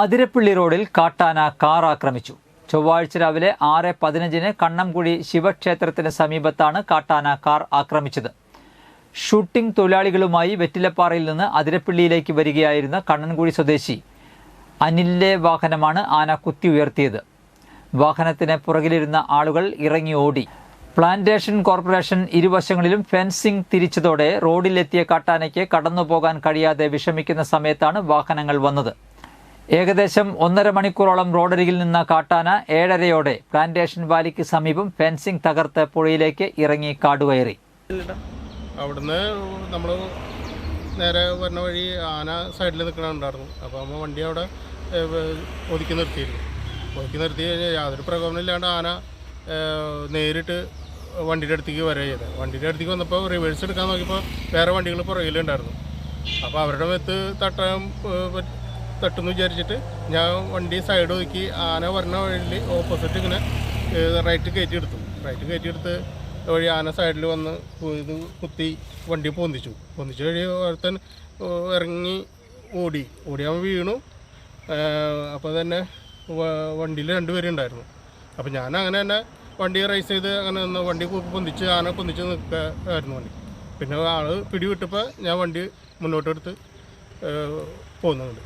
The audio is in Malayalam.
അതിരപ്പള്ളി റോഡിൽ കാട്ടാന കാർ ആക്രമിച്ചു ചൊവ്വാഴ്ച രാവിലെ ആറ് പതിനഞ്ചിന് കണ്ണംകുഴി ശിവക്ഷേത്രത്തിന് സമീപത്താണ് കാട്ടാന കാർ ആക്രമിച്ചത്. ഷൂട്ടിംഗ് തൊഴിലാളികളുമായി വെറ്റിലപ്പാറയിൽ നിന്ന് അതിരപ്പള്ളിയിലേക്ക് വരികയായിരുന്ന കണ്ണൻകുഴി സ്വദേശി അനിലിലെ വാഹനമാണ് ആന കുത്തി ഉയർത്തിയത്. വാഹനത്തിന് പുറകിലിരുന്ന ആളുകൾ ഇറങ്ങി ഓടി. പ്ലാന്റേഷൻ കോർപ്പറേഷൻ ഇരുവശങ്ങളിലും ഫെൻസിംഗ് തിരിച്ചതോടെ റോഡിലെത്തിയ കാട്ടാനയ്ക്ക് കടന്നുപോകാൻ കഴിയാതെ വിഷമിക്കുന്ന സമയത്താണ് വാഹനങ്ങൾ വന്നത്. ഏകദേശം ഒന്നര മണിക്കൂറോളം റോഡരികിൽ നിന്ന കാട്ടാന ഏഴരയോടെ പ്ലാന്റേഷൻ വാലിക്ക് സമീപം ഫെൻസിംഗ് തകർത്ത് പുഴയിലേക്ക് ഇറങ്ങി കാടുകയറി. അവിടുന്ന് നമ്മൾ നേരെ വരുന്ന വഴി ആന സൈഡിൽ നിൽക്കണുണ്ടായിരുന്നു അപ്പോൾ നമ്മൾ വണ്ടി അവിടെ ഒതുക്കി നിർത്തിയിരുന്നു. ഒതുക്കി നിർത്തി കഴിഞ്ഞാൽ യാതൊരു പ്രകോപനമില്ലാണ്ട് ആന നേരിട്ട് വണ്ടിയുടെ അടുത്തേക്ക് വരിക ചെയ്തത് വണ്ടിയുടെ അടുത്തേക്ക് വന്നപ്പോൾ റിവേഴ്സ് എടുക്കാൻ നോക്കിയപ്പോൾ വേറെ വണ്ടികൾ പുറകിലുണ്ടായിരുന്നു. അപ്പോൾ അവരുടെ മെത്ത് തട്ടാൻ തട്ടുമെന്ന് വിചാരിച്ചിട്ട് ഞാൻ വണ്ടി സൈഡ് ഒതുക്കി ആന വരണ വഴിയിൽ ഓപ്പോസിറ്റ് ഇങ്ങനെ റൈറ്റ് കയറ്റി എടുത്തു. റൈറ്റ് കയറ്റി എടുത്ത് വഴി ആന സൈഡിൽ വന്ന് ഇത് കുത്തി വണ്ടി പൊന്തിച്ചു. പൊന്തിച്ച വഴി ഏഹ്, ഇറങ്ങി ഓടി. ഓടിയാൽ വീണു. അപ്പോൾ തന്നെ വണ്ടിയിൽ രണ്ടുപേരും ഉണ്ടായിരുന്നു. അപ്പോൾ ഞാൻ അങ്ങനെ തന്നെ വണ്ടി റൈസ് ചെയ്ത് അങ്ങനെ നിന്ന് വണ്ടി പൊന്തിച്ച് ആന പൊന്തിച്ച് നിൽക്കുകയായിരുന്നു വണ്ടി. പിന്നെ ആൾ പിടിവിട്ടപ്പോൾ ഞാൻ വണ്ടി മുന്നോട്ടെടുത്ത് പോകുന്നുണ്ട്